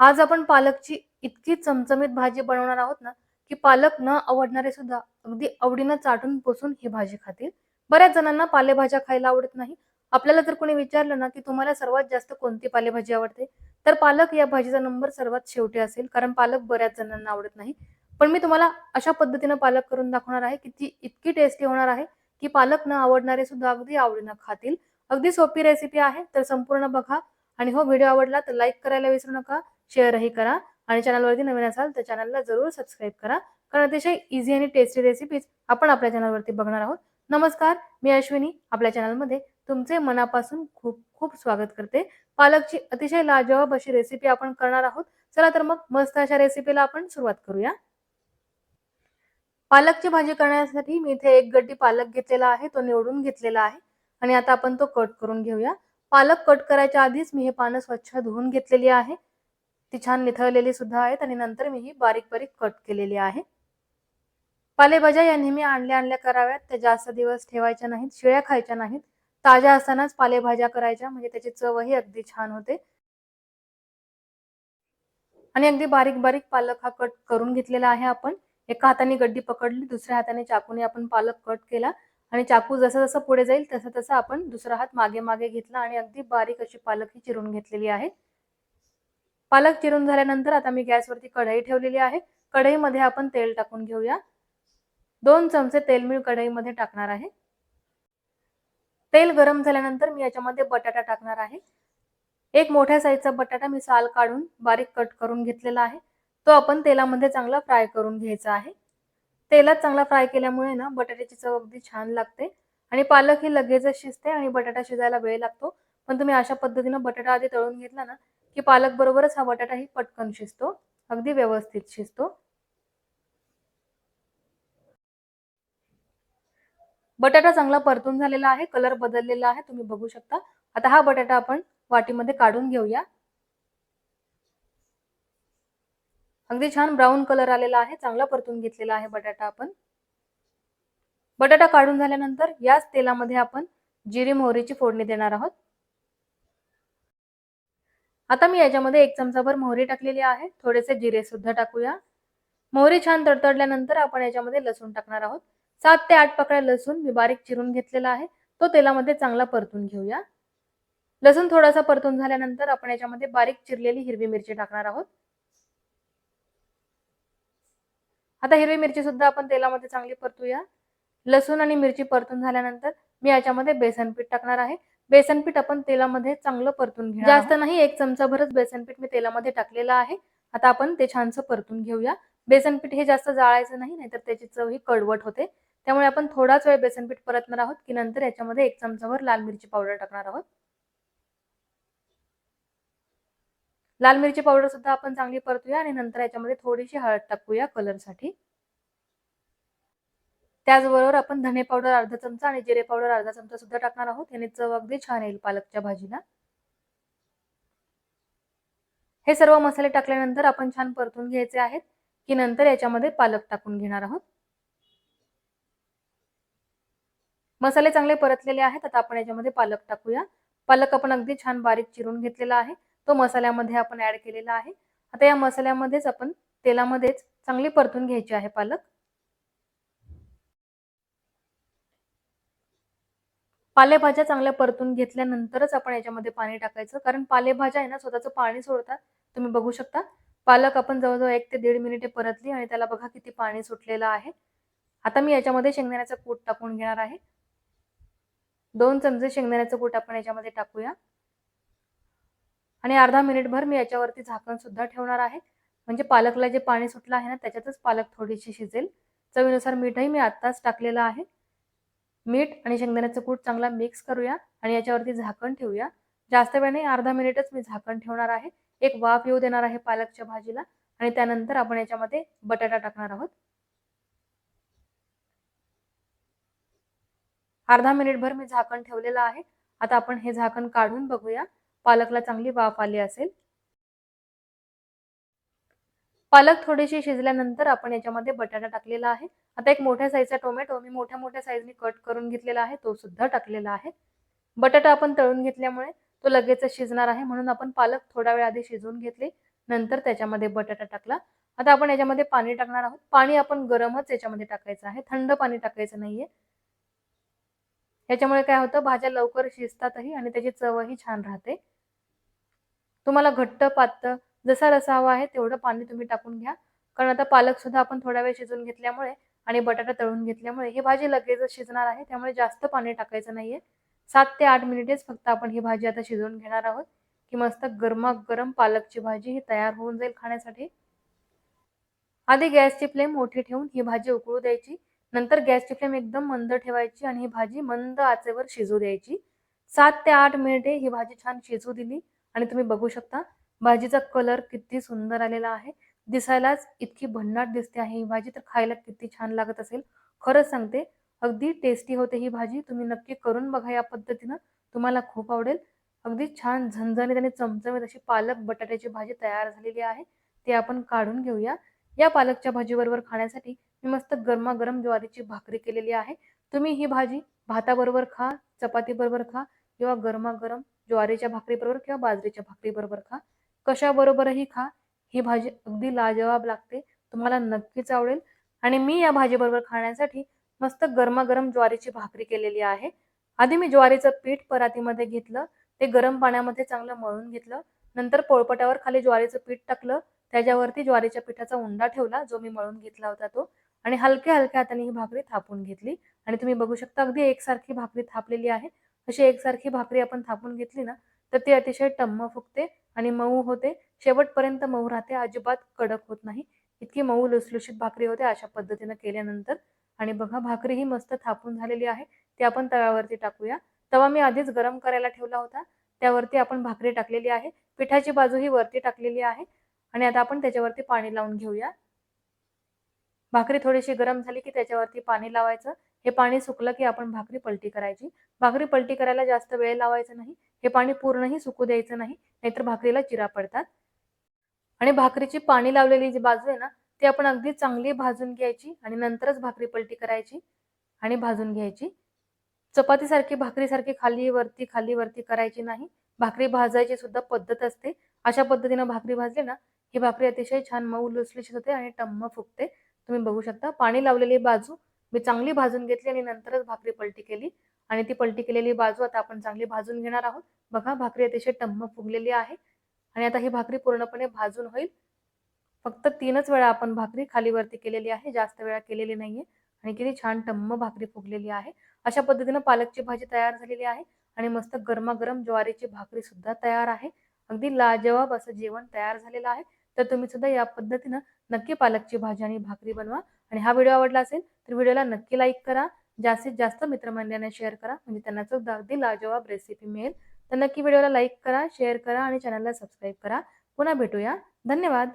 आज आपण पालकची इतकी चमचमीत भाजी बनवणार आहोत ना, की पालक न आवडणारे सुद्धा अगदी आवडीनं चाटून पुसून ही भाजी खातील. बऱ्याच जणांना पालेभाज्या खायला आवडत नाही. आपल्याला जर कोणी विचारलं ना, की तुम्हाला सर्वात जास्त कोणती पालेभाजी आवडते? तर पालक या भाजीचा नंबर सर्वात शेवटी असेल, कारण पालक बऱ्याच जणांना आवडत नाही. पण मी तुम्हाला अशा पद्धतीनं पालक करून दाखवणार आहे, की ती इतकी टेस्टी होणार आहे, की पालक न आवडणारे सुद्धा अगदी आवडीनं खातील. अगदी सोपी रेसिपी आहे, तर संपूर्ण बघा आणि हो व्हिडिओ आवडला तर लाईक करायला विसरू नका. शेअरही करा. आणि चॅनलवरती नवीन असाल तर चॅनलला जरूर सबस्क्राईब करा. कारण अतिशय इझी आणि टेस्टी रेसिपीज आपण आपल्या चॅनलवरती बघणार आहोत. नमस्कार मी अश्विनी. आपल्या चॅनलमध्ये तुमचे मनापासून खूप खूप स्वागत करते. पालकची अतिशय लाजवाब अशी रेसिपी आपण करणार आहोत. चला तर मग मस्त अशा रेसिपीला आपण सुरुवात करूया. पालकची भाजी करण्यासाठी मी इथे एक गड्डी पालक घेतलेला आहे. तो निवडून घेतलेला आहे. आणि आता आपण तो कट करून घेऊया. पालक कट करायच्या आधीच मी हे पानं स्वच्छ धुवून घेतलेली आहे. ती छान निथळलेली सुद्धा आहेत आणि नंतर मी ही बारीक बारीक कट केलेली आहे. पालेभाज्या या नेहमी आणल्या आणल्या कराव्यात. त्या जास्त दिवस ठेवायच्या नाहीत शिळ्या खायच्या नाहीत. ताज्या असतानाच पालेभाज्या करायच्या म्हणजे त्याची चवही अगदी छान होते. आणि अगदी बारीक बारीक पालक हा कट करून घेतलेला आहे आपण. एका हाताने गड्डी पकडली दुसऱ्या हाताने चाकूने आपण पालक कट केला. आणि चाकू जसं जसं पुढे जाईल तसं तसं आपण दुसरा हात मागे मागे घेतला आणि अगदी बारीक अशी पालक ही चिरून घेतलेली आहे. पालक चिरून झाल्यानंतर आता मी गॅसवरती कढई ठेवलेली आहे. कढईमध्ये आपण तेल टाकून घेऊया. दोन चमचे तेल मी कढईमध्ये टाकणार आहे. तेल गरम झाल्यानंतर मी याच्यामध्ये बटाटा टाकणार आहे. एक मोठ्या साईजचा बटाटा मी साल काढून बारीक कट करून घेतलेला आहे. तो आपण तेलामध्ये चांगला फ्राय करून घ्यायचा आहे. तेलात चांगला फ्राय केल्यामुळे ना बटाट्याची चव अगदी छान लागते. आणि पालक ही लगेचच शिजते आणि बटाटा शिजायला वेळ लागतो. पण तुम्ही अशा पद्धतीनं बटाटा आधी तळून घेतला ना की पालक बरोबरच हा बटाटा ही पटकन शिजतो अगदी व्यवस्थित शिजतो. बटाटा चांगला परतून झालेला आहे कलर बदललेला आहे तुम्ही बघू शकता. आता हा बटाटा आपण वाटीमध्ये काढून घेऊया. अगदी छान ब्राऊन कलर आलेला आहे चांगला परतून घेतलेला आहे बटाटा आपण. बटाटा काढून झाल्यानंतर याच तेलामध्ये आपण जिरी मोहरीची फोडणी देणार आहोत. आता मी याच्यामध्ये एक चमचाभर मोहरी टाकलेली आहे. थोडेसे जिरे सुद्धा टाकूया. मोहरी छान तडतडल्यानंतर आपण याच्यामध्ये लसूण टाकणार आहोत. सात ते आठ पकड्या लसूण मी बारीक चिरून घेतलेला आहे. तो तेलामध्ये चांगला परतून घेऊया. लसूण थोडासा परतून झाल्यानंतर आपण याच्यामध्ये बारीक चिरलेली हिरवी मिरची टाकणार आहोत. आता हिरवी मिरची सुद्धा आपण तेलामध्ये चांगली परतूया. लसूण आणि मिरची परतून झाल्यानंतर मी याच्यामध्ये बेसन पीठ टाकणार आहे. बेसन पीठ आपण तेलामध्ये चांगलं परतून घ्या जास्त नाही एक चमचाभरच बेसन पीठ मी तेलामध्ये टाकलेलं आहे. आता आपण ते छानसं परतून घेऊया. बेसन पीठ हे जास्त जाळायचं नाही नाहीतर त्याची चव ही कडवट होते. त्यामुळे आपण थोडाच वेळ बेसन पीठ परतणार आहोत की नंतर याच्यामध्ये एक चमचाभर लाल मिरची पावडर टाकणार आहोत. लाल मिरची पावडर सुद्धा आपण चांगली परतूया आणि नंतर याच्यामध्ये थोडीशी हळद टाकूया कलरसाठी त्याचबरोबर आपण धने पावडर अर्धा चमचा आणि जिरे पावडर अर्धा चमचा सुद्धा टाकणार आहोत. याने चव अगदी छान येईल पालकच्या भाजीला. हे सर्व मसाले टाकल्यानंतर आपण छान परतून घ्यायचे आहेत की नंतर याच्यामध्ये पालक टाकून घेणार आहोत. मसाले चांगले परतलेले आहेत आता आपण याच्यामध्ये पालक टाकूया. पालक आपण अगदी छान बारीक चिरून घेतलेला आहे. तो मसाल्यामध्ये आपण ऍड केलेला आहे. आता या मसाल्यामध्येच आपण तेलामध्येच चांगली परतून घ्यायची आहे पालक. पालेभाज्या चांगल्या परतून घेतल्यानंतरच आपण याच्यामध्ये पाणी टाकायचं. कारण पालेभाज्या आहे ना स्वतःचं पाणी सोडतात. तुम्ही बघू शकता. पालक आपण जवळजवळ एक ते दीड मिनिटे परतली आणि त्याला बघा किती पाणी सुटलेलं आहे. आता मी याच्यामध्ये शेंगदाण्याचं कूट टाकून घेणार आहे. दोन चमचे शेंगदाण्याचं कूट आपण याच्यामध्ये टाकूया. आणि अर्धा मिनिटभर मी याच्यावरती झाकण सुद्धा ठेवणार आहे. म्हणजे पालकला जे पाणी सुटलं आहे ना त्याच्यातच पालक थोडीशी शिजेल. चवीनुसार मीठही मी आत्ताच टाकलेलं आहे. मीठ आणि शेंगदाण्याचं कूट चांगला मिक्स करूया आणि याच्यावरती झाकण ठेवूया. जास्त वेळ नाही अर्धा मिनिटच मी झाकण ठेवणार आहे. एक वाफ येऊ देणार आहे पालकच्या भाजीला आणि त्यानंतर आपण याच्यामध्ये बटाटा टाकणार आहोत. अर्धा मिनिटभर मी झाकण ठेवलेलं आहे. आता आपण हे झाकण काढून बघूया. पालकला चांगली वाफ आली असेल. पालक थोडीशी शिजल्यानंतर आपण याच्यामध्ये बटाटा टाकलेला आहे. आता एक मोठ्या साईजचा टोमॅटो मी मोठ्या मोठ्या साईजने कट करून घेतलेला आहे. तो सुद्धा टाकलेला आहे. बटाटा आपण तळून घेतल्यामुळे तो लगेच शिजणार आहे. म्हणून आपण पालक थोडा वेळ आधी शिजवून घेतले. नंतर त्याच्यामध्ये बटाटा टाकला. आता आपण याच्यामध्ये पाणी टाकणार आहोत. पाणी आपण गरमच याच्यामध्ये टाकायचं आहे. थंड पाणी टाकायचं नाहीये. याच्यामुळे काय होतं? भाज्या लवकर शिजतातही आणि त्याची चवही छान राहते. तुम्हाला घट्ट पातळ जसा रसा हवा आहे तेवढं पाणी तुम्ही टाकून घ्या. कारण आता पालक सुद्धा आपण थोडा वेळ शिजून घेतल्यामुळे आणि बटाटा तळून घेतल्यामुळे ही भाजी लगेचच शिजणार आहे. त्यामुळे जास्त पाणी टाकायचं नाहीये. सात ते आठ मिनिटेच फक्त आपण ही भाजी आता शिजवून घेणार आहोत. की मस्त गरमागरम पालकची भाजी ही तयार होऊन जाईल खाण्यासाठी. आधी गॅसची फ्लेम मोठी ठेवून ही भाजी उकळू द्यायची. नंतर गॅसची फ्लेम एकदम मंद ठेवायची आणि ही भाजी मंद आचेवर शिजू द्यायची. सात ते आठ मिनिटे ही भाजी छान शिजू दिली आणि तुम्ही बघू शकता भाजीचा कलर किती सुंदर आलेला आहे. दिसायलाच इतकी भन्नाट दिसते आहे. ही भाजी तर खायला किती छान लागत असेल. खरंच सांगते अगदी टेस्टी होते ही भाजी. तुम्ही नक्की करून बघा या पद्धतीनं. तुम्हाला खूप आवडेल. अगदी छान झणझणीत आणि चमचमीत अशी पालक बटाट्याची भाजी तयार झालेली आहे. ती आपण काढून घेऊया. या पालकच्या भाजीबरोबर खाण्यासाठी मी मस्त गरमागरम ज्वारीची भाकरी केलेली आहे. तुम्ही ही भाजी भाताबरोबर खा चपातीबरोबर खा किंवा गरमागरम ज्वारीच्या भाकरीबरोबर किंवा बाजरीच्या भाकरीबरोबर खा. कशाबरोबरही खा. ही भाजी अगदी लाजवाब लागते. तुम्हाला नक्कीच आवडेल. आणि मी या भाजीबरोबर खाण्यासाठी मस्त गरमागरम ज्वारीची भाकरी केलेली आहे. आधी मी ज्वारीचं पीठ परातीमध्ये घेतलं. ते गरम पाण्यामध्ये चांगलं मळून घेतलं. नंतर पोळपटावर खाली ज्वारीचं पीठ टाकलं. त्याच्यावरती ज्वारीच्या पिठाचा उंडा ठेवला जो मी मळून घेतला होता तो. आणि हलक्या हलक्या हाताने ही भाकरी थापून घेतली. आणि तुम्ही बघू शकता अगदी एकसारखी भाकरी थापलेली आहे. अशी एकसारखी भाकरी आपण थापून घेतली ना तर ती अतिशय टम्म फुगते आणि मऊ होते. शेवटपर्यंत मऊ राहते. अजिबात कडक होत नाही. इतकी मऊ लुसलुशीत भाकरी होते अशा पद्धतीनं केल्यानंतर. आणि बघा भाकरी ही मस्त थापून झालेली आहे. ती आपण तव्यावरती टाकूया. तवा मी आधीच गरम करायला ठेवला होता. त्यावरती आपण भाकरी टाकलेली आहे. पिठाची बाजू ही वरती टाकलेली आहे. आणि आता आपण त्याच्यावरती पाणी लावून घेऊया. भाकरी थोडीशी गरम झाली की त्याच्यावरती पाणी लावायचं. हे पाणी सुकलं की आपण भाकरी पलटी करायची. भाकरी पलटी करायला जास्त वेळ लावायचा नाही. हे पाणी पूर्णही सुकू द्यायचं नाही नाहीतर भाकरीला चिरा पडतात. आणि भाकरीची पाणी लावलेली जी बाजू आहे ना ती आपण अगदी चांगली भाजून घ्यायची आणि नंतरच भाकरी पलटी करायची आणि भाजून घ्यायची. चपातीसारखी भाकरीसारखी खाली वरती खाली वरती करायची नाही. भाकरी भाजायची सुद्धा पद्धत असते. अशा पद्धतीनं भाकरी भाजली ना ही भाकरी अतिशय छान मऊ लुसलुशीत होते आणि टम्म फुगते. तुम्ही बघू शकता पाणी लावलेली बाजू मी चांगली भाजून घेतली आणि नंतरच भाकरी पलटी केली. आणि ती पलटी केलेली बाजू आता आपण चांगली भाजून घेणार आहोत. बघा भाकरी अतिशय टम्म फुगलेली आहे. आणि आता ही भाकरी पूर्णपणे भाजून होईल. फक्त तीनच वेळा आपण भाकरी खाली वरती केलेली आहे. जास्त वेळा केलेली नाहीये. आणि किती छान टम्म भाकरी फुगलेली आहे. अशा पद्धतीनं पालकची भाजी तयार झालेली आहे. आणि मस्त गरमागरम ज्वारीची भाकरी सुद्धा तयार आहे. अगदी लाजवाब असं जेवण तयार झालेलं आहे. तर तुम्ही सुद्धा या पद्धतीनं नक्की पालकची भाजी आणि भाकरी बनवा. आणि हा व्हिडिओ आवडला असेल तर व्हिडिओला नक्की लाईक करा. जास्तीत जास्त मित्रमंडळांना शेअर करा. म्हणजे त्यांना सुद्धा अगदी लाजवाब रेसिपी मिळेल. तर नक्की व्हिडिओला लाईक करा शेअर करा आणि चॅनलला सबस्क्राईब करा. पुन्हा भेटूया. धन्यवाद.